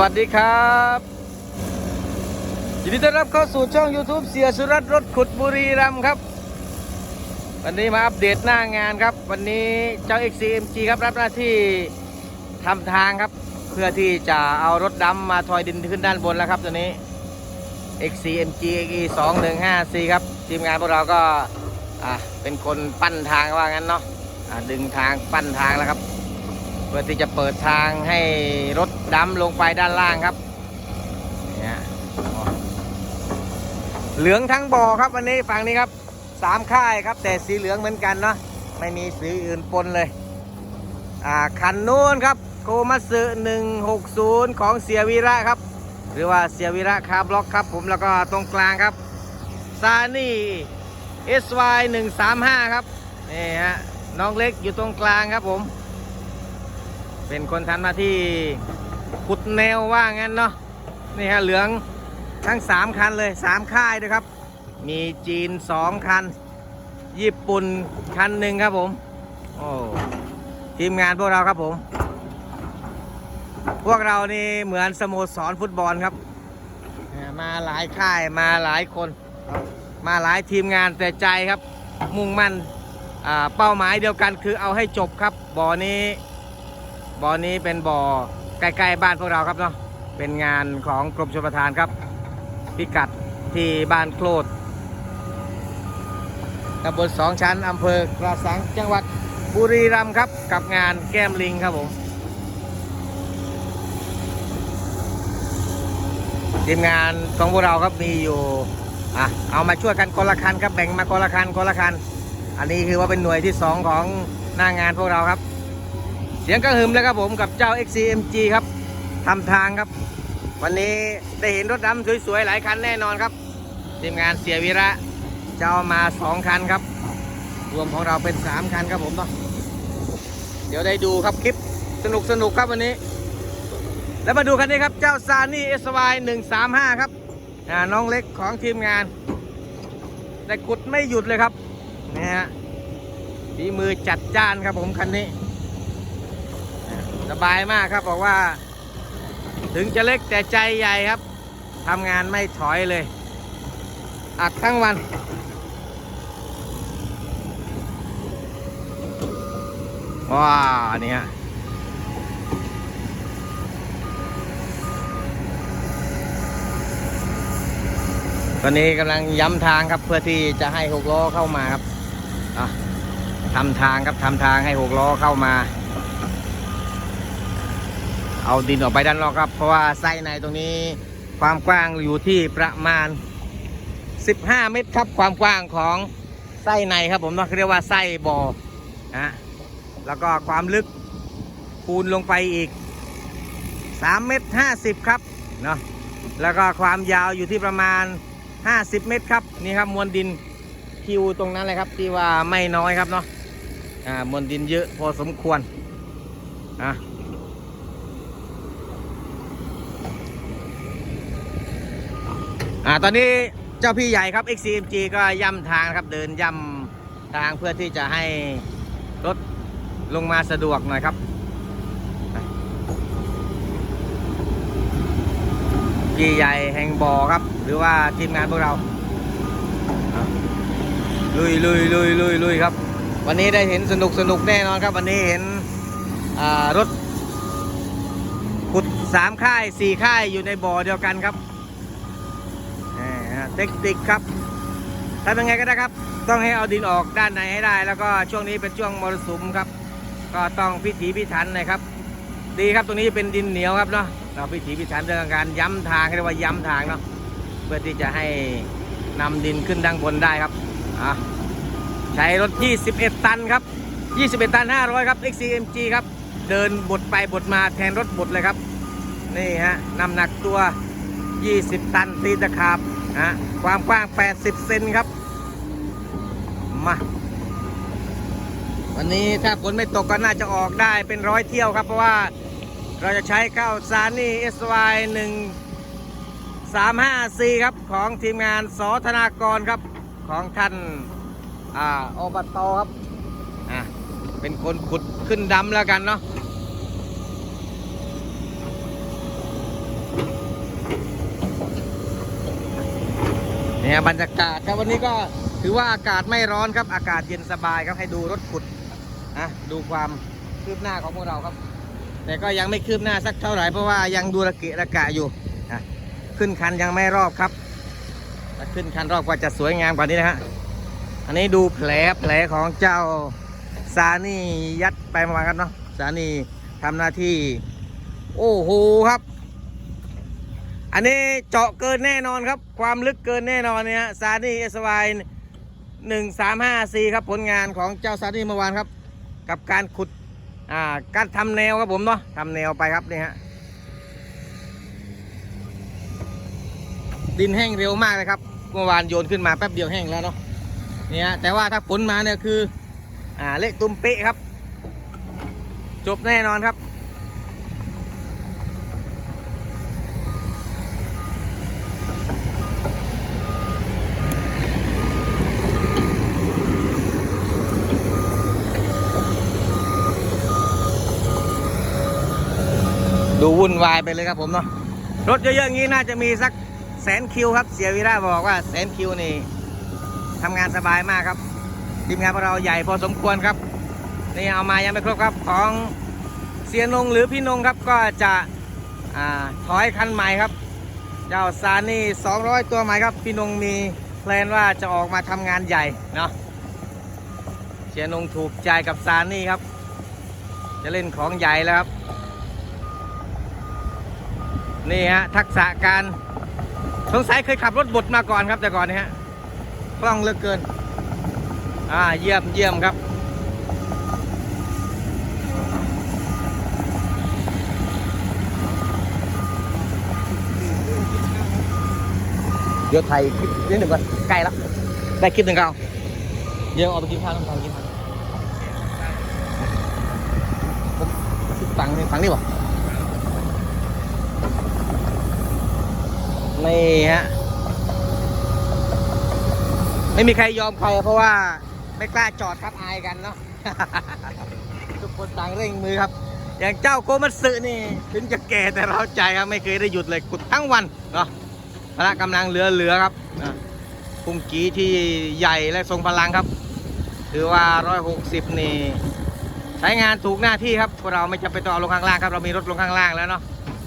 วัสดีครับยินดีต้อนรับเข้าสู่ช่อง YouTube เสียสุรัตรถขุดบุรีรัมครับ วันนี้มาอัปเดตหน้างานครับ วันนี้เจ้า XCMG ครับรับหน้าที่ทำทางครับ เพื่อที่จะเอารถดำมาทอยดินขึ้นด้านบนแล้วครับตัวนี้ XCMG XE 2 1 5 4 ครับทีมงานพวกเราก็อะเป็นคนปั้นทางว่างั้นเนาะะดึงทางปั้นทางแล้วครับ เพื่อที่จะเปิดทางให้รถ ดำลงไปด้านล่างครับเนี่ยเหลืองทั้งบ่อครับวันนี้ฝั่งนี้ครับสามค่ายครับ แต่สีเหลืองเหมือนกันเนาะไม่มีสีอื่นปนเลยอ่าคันนู้นครับโคมัสึ160 ของเสียวีระครับ หรือว่าเสียวีระคาร์บล็อกครับ ผมแล้วก็ตรงกลางครับซานี่ SY 135ครับนี่ฮะน้องเล็กอยู่ตรงกลางครับผม เป็นคนทำหน้าที่ ขุดแนวว่างั้นเนาะนี่ฮะเหลืองทั้ง 3 คันเลย 3 ค่ายด้วยครับ มีจีน 2 คัน ญี่ปุ่น คันหนึ่งครับผม โอ้ทีมงานพวกเราครับผม พวกเรานี่เหมือนสโมสรฟุตบอลครับ มาหลายค่ายมาหลายคน มาหลายทีมงานแต่ใจครับ มุ่งมั่นเป้าหมายเดียวกันคือเอาให้จบครับ บ่อนี้ บ่อนี้เป็นบ่อ ใกล้ๆบ้านพวกเราครับเนาะเป็นงานของกรมชลประทานครับ พิกัดที่บ้านโคลดตำบลสองชั้นอำเภอกระสังจังหวัดบุรีรัมย์ครับ กับงานแก้มลิงครับผมทีมงานของพวกเราครับมีอยู่อะเอามาช่วยกันคนละคันครับแบ่งมาคนละคันคนละคัน อันนี้คือว่าเป็นหน่วยที่สองของหน้างงานพวกเราครับ เสียงกระหึ่มแล้วครับผมกับเจ้า XCMG ครับทำทางครับ วันนี้ได้เห็นรถดำสวยๆ หลายคันแน่นอนครับทีมงานเสียวีระจะเอามา 2 คันครับ รวมของเราเป็น 3 คันครับผมเนาะเดี๋ยวได้ดูครับคลิปสนุกสนุกๆครับวันนี้ แล้วมาดูคันนี้ครับเจ้าซานี่ SY 135ครับน้องเล็กของทีมงาน แต่กุดไม่หยุดเลยครับนี่ฮะฝีมือจัดจ้านครับผมคันนี้ สบายมากครับบอกว่า ถึงจะเล็กแต่ใจใหญ่ครับทำงานไม่ถอยเลย อัดทั้งวันว้าวนี่ฮะตอนนี้กำลังย้ำทางครับเพื่อที่จะให้หกล้อเข้ามาครับทำทางครับทำทางให้หกล้อเข้ามา เอาดินออกไปด้านนอกครับ เพราะว่าไส้ในตรงนี้ความกว้างอยู่ที่ประมาณ 15 เมตรครับ ความกว้างของไส้ในครับผมเนาะเรียกว่าไส้บ่อนะแล้วก็ความลึกคูณลงไปอีก 3 เมตร 50 ครับเนาะแล้วก็ความยาวอยู่ที่ประมาณ 50 เมตรครับนี่ครับมวลดินคิวตรงนั้นเลยครับที่ว่าไม่น้อยครับเนาะอ่ามวลดินเยอะพอสมควรอะ อ่าตอนนี้เจ้าพี่ใหญ่ครับ XCMG ก็ย่ำทางครับเดินย่ำทางเพื่อที่จะให้รถลงมาสะดวกหน่อยครับ พี่ใหญ่แห่งบ่อครับ หรือว่าทีมงานพวกเราลุยลุยลุยลุยลุยครับ วันนี้ได้เห็นสนุกสนุกแน่นอนครับ วันนี้เห็นอ่ารถขุดสามค่ายสี่ค่ายอยู่ในบ่อเดียวกันครับ เทคนิคครับทำยังไงก็ได้ครับ ต้องให้เอาดินออกด้านในให้ได้ แล้วก็ช่วงนี้เป็นช่วงมรสุมครับ ก็ต้องพิถีพิถันหนะครับ ดีครับตรงนี้เป็นดินเหนียวครับเนาะเราพิถีพิถันเรื่องการย้ำทางเรียกว่าย้ำทางเนาะเพื่อที่จะให้นำดินขึ้นด้านบนได้ครับอะใช้รถ 21 ตันครับ 21 ตัน 500 ครับ XCMG ครับ เดินบดไปบดมาแทนรถบดเลยครับ นี่ฮะน้ำหนักตัว 20 ตันตีตะขาบ นะความกว้าง 80 เซนครับ มา วันนี้ถ้าฝนไม่ตกก็น่าจะออกได้เป็นร้อยเที่ยวครับ เพราะว่าเราจะใช้ข้าวสารนี่ SY 1 3 5 4ครับ ของทีมงานสธนากรครับ ของท่านอ่าอบตครับ อะ เป็นคนขุดขึ้นดำแล้วกันเนาะ เนี่ยบรรยากาศครับวันนี้ก็ถือว่าอากาศไม่ร้อนครับ อากาศเย็นสบายครับให้ดูรถขุดนะดูความคืบหน้าของพวกเราครับ แต่ก็ยังไม่คืบหน้าสักเท่าไหร่เพราะว่ายังดูระเกะระกะอยู่นะขึ้นคันยังไม่รอบครับถ้าขึ้นคันรอบก็จะสวยงามกว่านี้นะฮะอันนี้ดูแผลแผลของเจ้าซานี่ยัดไปมาครับเนาะซานี่ทำหน้าที่ โอ้โหครับ อันนี้เจาะเกินแน่นอนครับ ความลึกเกินแน่นอนเนี่ยฮะซานี่เอสวายหนึ่งสามห้าสี่ครับผลงานของเจ้าซานี่เมื่อวานครับ กับการขุดอ่าการทำแนวครับผมเนาะทำแนวไปครับนี่ฮะดินแห้งเร็วมากเลยครับเมื่อวานโยนขึ้นมาแป๊บเดียวแห้งแล้วเนาะเนี่ยแต่ว่าถ้าฝนมาเนี่ยคืออ่าเละตุ้มเป๊ะครับ จบแน่นอนครับ วุ่นวายไปเลยครับผมเนาะรถเยอะๆอย่างนี้น่าจะมีสักแสนคิวครับ เสียวีระบอกว่าแสนคิวนี่ทำงานสบายมากครับทีมงานของเราใหญ่พอสมควรครับนี่เอามายังไม่ครบครับของเสียนงหรือพี่นงครับก็จะอถอยคันใหม่ครับ เจ้าซานี่ 200 ตัวใหม่ครับ พี่นงมีแพลนว่าจะออกมาทำงานใหญ่เนาะเสียนงถูกใจกับซานี่ครับ จะเล่นของใหญ่แล้วครับ นี่ฮะทักษะการสงสัยเคยขับรถบดมาก่อนครับ แต่ก่อนนี่ฮะคล่องเหลือเกิน อ่าเยี่ยมเยี่ยมครับ เดี๋ยวไทยคลิปนิดหนึ่งก่อนใกล้แล้วได้คลิปหนึ่งเก่าเดี๋ยวเอาไปกินข้าวน้ำตาลกินข้าวผมฟังนี่ฟังนี่บ่ นี่ฮะ ไม่มีใครยอมใครเพราะว่าไม่กล้าจอดครับอายกันเนาะ ทุกคนต่างเร่งมือครับ อย่างเจ้าโกมัตสึนี่ ถึงจะแก่แต่เราใจครับไม่เคยได้หยุดเลยกุดทั้งวันเนาะพละกำลังเหลือๆครับนะพุ่งกีที่ใหญ่และทรงพลังครับ ถือว่า 160 นี่ ใช้งานถูกหน้าที่ครับพวกเราไม่จำเป็นต้องเอาลงข้างล่างครับ เรามีรถลงข้างล่างแล้วเนาะ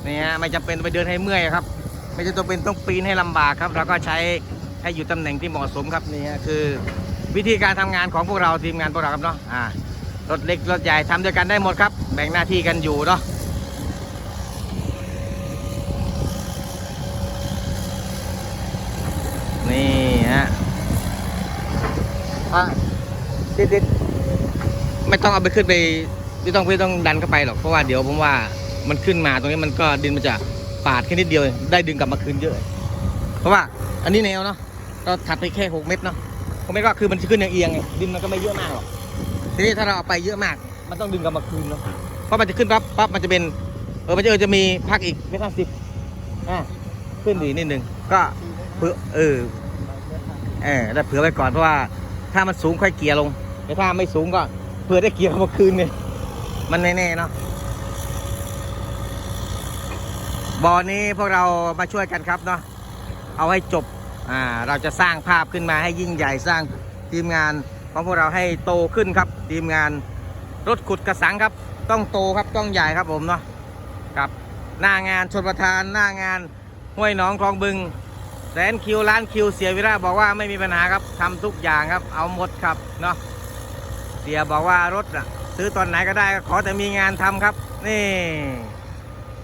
นี่ฮะไม่จำเป็นไปเดินให้เมื่อยครับ ไม่จำเป็นต้องปีนให้ลำบากครับ เราก็ใช้ให้อยู่ตำแหน่งที่เหมาะสมครับนี่ฮะคือ วิธีการทำงานของพวกเราทีมงานพวกเราครับเนาะอ่ารถเล็กรถใหญ่ทำด้วยกันได้หมดครับ แบ่งหน้าที่กันอยู่เนาะนี่ฮะอะติดๆไม่ต้องเอาไปขึ้นไปไม่ต้องไม่ต้องดันเข้าไปหรอกเพราะว่าเดี๋ยวผมว่ามันขึ้นมาตรงนี้มันก็ดินมันจะ ปาดแค่นิดเดียวเองได้ดึงกลับมาคืนเยอะ เพราะว่าอันนี้แนวเนาะเราถัดไปแค่6เมตรเนาะ6เมตรก็คือมันจะขึ้นเอียงๆไงดินมันก็ไม่เยอะมากหรอกทีนี้ถ้าเราเอาไปเยอะมาก มันต้องดึงกลับมาคืนเนาะเพราะมันจะขึ้นปั๊บปั๊บมันจะเป็นเออมันจะเออจะมีพักอีกเมตรห้าสิบอ่าขึ้นดีนิดนึงก็เผื่อเออเออได้เผื่อไว้ก่อนเพราะว่าถ้ามันสูงค่อยเกียร์ลงแต่ถ้าไม่สูงก็เผื่อได้เกียร์กลับมาคืนเนี่ยมันแน่เนาะ บ่อนี้พวกเรามาช่วยกันครับเนาะเอาให้จบอ่าเราจะสร้างภาพขึ้นมาให้ยิ่งใหญ่สร้างทีมงานของพวกเราให้โตขึ้นครับ ทีมงานรถขุดกระสังครับ ต้องโตครับต้องใหญ่ครับผมเนาะกับหน้างานชนประทานหน้างานห้วยหนองคลองบึงแสนคิวล้านคิวเสียวิระบอกว่าไม่มีปัญหาครับทำทุกอย่างครับ เอาหมดครับเนาะเสียบอกว่ารถอะซื้อตอนไหนก็ได้ขอแต่มีงานทำครับ นี่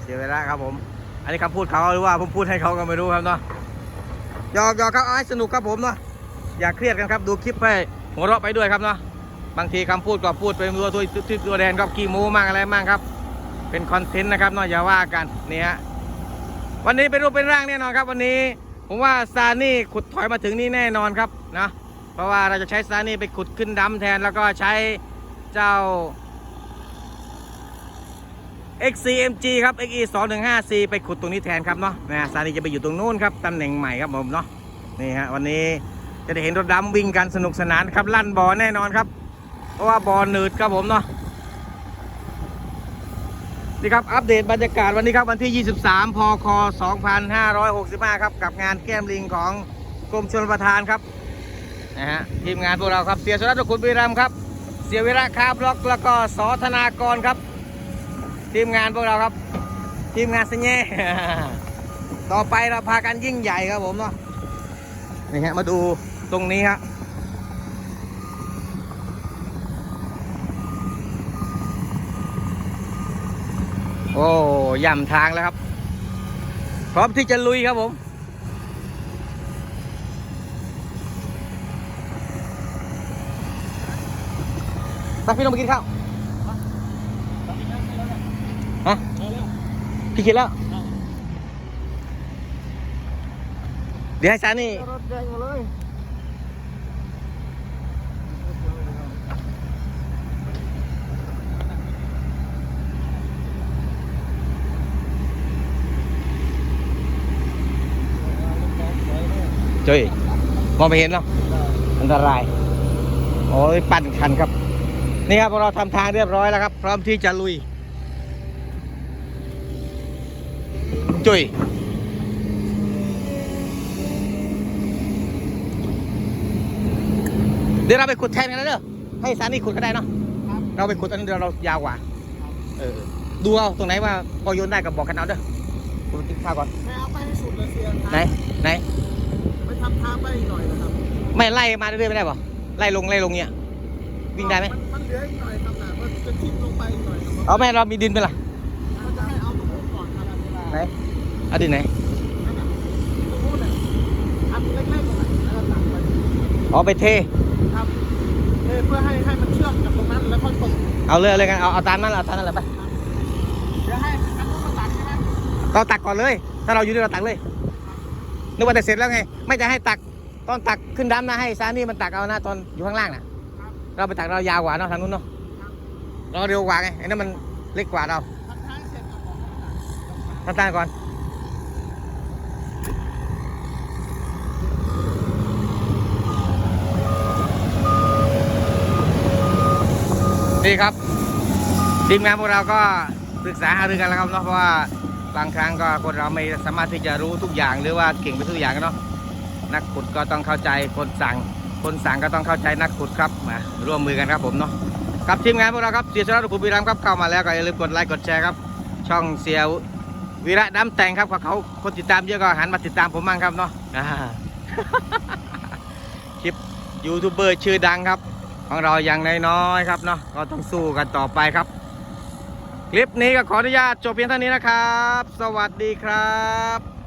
เสียเวลาครับผม อันนี้คำพูดเขาหรือว่าผมพูดให้เขาก็ไม่รู้ครับเนาะหยอกหยอกครับเอาให้สนุกครับผมเนาะอย่าเครียดกันครับดูคลิปให้หัวเราะไปด้วยครับเนาะบางทีคำพูดก็พูดไปตัวตัวตัวตัวแดนครับขี้โม้มากอะไรมากครับ เป็นคอนเทนต์นะครับเนาะอย่าว่ากันนี่ฮะวันนี้เป็นรูปเป็นร่างแน่นอนครับ วันนี้ผมว่าซานี่ขุดถอยมาถึงนี่แน่นอนครับนะเพราะว่าเราจะใช้ซานี่ไปขุดขึ้นดำแทนแล้วก็ใช้เจ้า XCMG ครับ XE 2 1 5 C ไปขุดตรงนี้แทนครับเนาะนะซานีจะไปอยู่ตรงนู้นครับตำแหน่งใหม่ครับผมเนาะนี่ฮะวันนี้จะได้เห็นรถดำวิ่งกันสนุกสนานครับลั่นบอแน่นอนครับ เพราะว่าบอหนืดครับผมเนาะนี่ครับอัปเดตบรรยากาศวันนี้ครับวันที่ 23 พค 2565 ครับกับงานแก้มลิงของกรมชลประทานครับนะฮะทีมงานพวกเราครับเสียสุรัตน์คุณบุรีรัมครับ เสียวิระคาบล็อกแล้วก็สอธนากรครับ ทีมงานพวกเราครับ ทีมงานสัญญต่อไปเราพากันยิ่งใหญ่ครับผมเนาะนี่ฮะมาดูตรงนี้ครับโอ้ย่ำทางแล้วครับ พร้อมที่จะลุยครับผม ไปพี่ลงไปกินข้าวฮะ พี่กินแล้ว เดี๋ยวให้ซานี่รถแดงมาเลยจุ้ยมองไม่เห็นหรออันตราย โอ้ยปั่นคันครับ นี่ครับพวกเราทำทางเรียบร้อยแล้วครับ พร้อมที่จะลุย จุ้ยเดี๋ยวเราไปขุดแทนกันนะเด้อให้สานี่ขุดก็ได้เนาะเราไปขุดอันนี้เดี๋ยวเรายาวกว่าเออดูเอาตรงไหนว่าพอโยนได้กับบอกกันเอาเด้อกูไปกินข้าวก่อนไม่เอาไปให้สุดเลยเสียไหนไหนไปทำทางไปอีกหน่อยนะครับไม่ไล่มาเรื่อยๆไม่ได้ป่ะไล่ลงไล่ลงเนี่ยวิ่งได้ไหมนมันเหลืออีกหน่อยครับนะมันจะทิ้งลงไปอีกหน่อยครับเอาไหมเรามีดินไหมล่ะมันจะให้เอาตรงนู้นก่อนครับไหนเอาดินไหนตรงนู้นเลยทำเล็กๆก่อนแล้วก็ตักไปอ๋อไปเทครับเออเพื่อให้ให้มันเชื่อมกับตรงนั้นแล้วค่อยเปิดเอาเลยอาเลยกันเอาเอาตามนั้นเอาตามนั้นแหละไปเดี๋ยวให้อันนู้นมาตักใช่ไหมเราตักก่อนเลย ถ้าเราอยู่ด้วยเราตักเลยนึกว่าแต่เสร็จแล้วไง ไม่จะให้ตักตอนตักขึ้นดำนะให้ซานี่มันตักเอาหนะตอนอยู่ข้างล่างน่ะเราไปตักเรายาวกว่าเนาะทางนู้นเนาะเราเร็วกว่าไงไอ้นั่นมันเล็กกว่าเราทางเสร็จเอาของมาตักทำตามก่อน นี่ครับทีมงานพวกเราก็ปรึกษาหารือกันแล้วครับเนาะเพราะว่าบางครั้งก็คนเราไม่สามารถที่จะรู้ทุกอย่างหรือว่าเก่งไปทุกอย่างเนาะนักขุดก็ต้องเข้าใจคนสั่ง คนสั่งก็ต้องเข้าใจนักขุดครับมาร่วมมือกันครับผมเนาะครับทีมงานพวกเราครับเสียสระขุดบุรีรัมครับเข้ามาแล้วก็อย่าลืมกดไลค์กดแชร์ครับ ช่องเสียวีระน้ำแต่งครับเขาคนติดตามเยอะก็หันมาติดตามผมบ้างครับเนาะคลิปยูทูบเบอร์ชื่อดังครับ ของเราอย่างน้อยๆครับเนาะก็ต้องสู้กันต่อไปครับ คลิปนี้ก็ขออนุญาตจบเพียงเท่านี้นะครับ สวัสดีครับ